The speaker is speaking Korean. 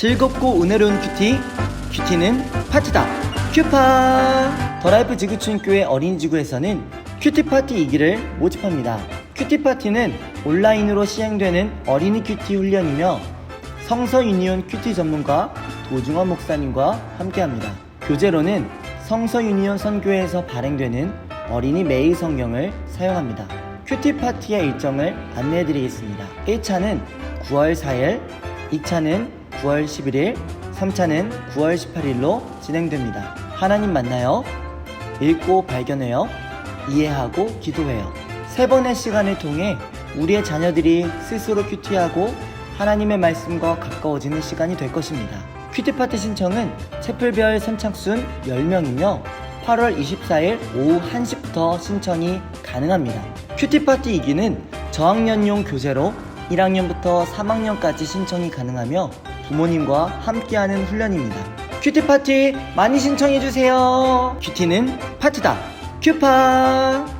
즐겁고 은혜로운 큐티. 큐티는 파티다. 큐파. 더라이프 지구촌교회 어린이지구에서는 큐티 파티 2기를 모집합니다. 큐티 파티는 온라인으로 시행되는 어린이 큐티 훈련이며 성서 유니온 큐티 전문가 도중원 목사님과 함께합니다. 교재로는 성서 유니온 선교회에서 발행되는 어린이 매일 성경을 사용합니다. 큐티 파티의 일정을 안내해드리겠습니다. 1차는 9월 4일 2차는 9월 11일, 3차는 9월 18일로 진행됩니다. 하나님 만나요. 읽고 발견해요. 이해하고 기도해요. 세 번의 시간을 통해 우리의 자녀들이 스스로 큐티하고 하나님의 말씀과 가까워지는 시간이 될 것입니다. 큐티 파티 신청은 채플별 선착순 10명이며 8월 24일 오후 1시부터 신청이 가능합니다. 큐티 파티 이기는 저학년용 교재로 1학년부터 3학년까지 신청이 가능하며 부모님과 함께하는 훈련입니다. 큐티 파티 많이 신청해주세요. 큐티는 파티다. 큐파!